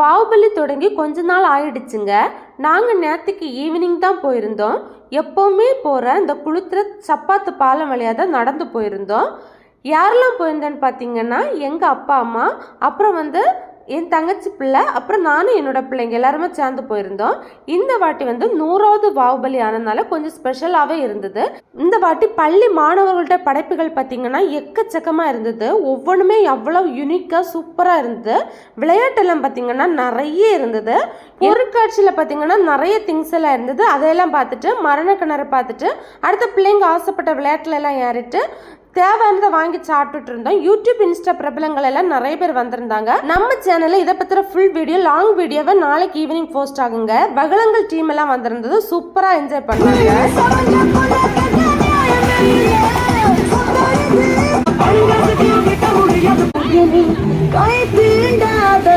வாவுபலி தொடங்கி கொஞ்ச நாள் ஆயிடுச்சுங்க. நாங்கள் நேற்றுக்கு ஈவினிங் தான் போயிருந்தோம். எப்போவுமே போகிற இந்த குளுத்துற சப்பாத்து பாலம் வழியாக தான் நடந்து போயிருந்தோம். யாரெல்லாம் போயிருந்தேன்னு பார்த்தீங்கன்னா எங்கள் அப்பா அம்மா அப்புறம் வந்து என் தங்கச்சி பிள்ளை அப்புறம் நானும் என்னோட பிள்ளைங்க எல்லாருமே சேர்ந்து போயிருந்தோம். இந்த வாட்டி வந்து நூறாவது பாகுபலி ஆனதுனால கொஞ்சம் ஸ்பெஷலாகவே இருந்தது. இந்த வாட்டி பள்ளி மாணவர்கள்ட்ட படைப்புகள் பார்த்தீங்கன்னா எக்கச்சக்கமாக இருந்தது. ஒவ்வொன்றுமே எவ்வளோ யூனிக்காக சூப்பராக இருந்தது. விளையாட்டெல்லாம் பார்த்தீங்கன்னா நிறைய இருந்தது. பொருட்காட்சியில் பார்த்தீங்கன்னா நிறைய திங்ஸ் எல்லாம் இருந்தது. அதையெல்லாம் பார்த்துட்டு மரண கிணறு பார்த்துட்டு அடுத்த பிள்ளைங்க ஆசைப்பட்ட விளையாட்டுல எல்லாம் ஏறிட்டு தேவையானதை வாங்கி சாப்பிட்டுட்டு இருந்தோம். யூடியூப் இன்ஸ்டா பிரபலங்கள் எல்லாம் நிறைய பேர் வந்திருந்தாங்க. நம்ம சேனல்ல இதை பத்திர ஃபுல் வீடியோ லாங் வீடியோவை நாளைக்கு ஈவினிங் போஸ்ட் ஆகுங்க. பகலங்கள் டீம் எல்லாம் வந்திருந்தது. சூப்பரா என்ஜாய் பண்ணாங்க. கை தீண்டாத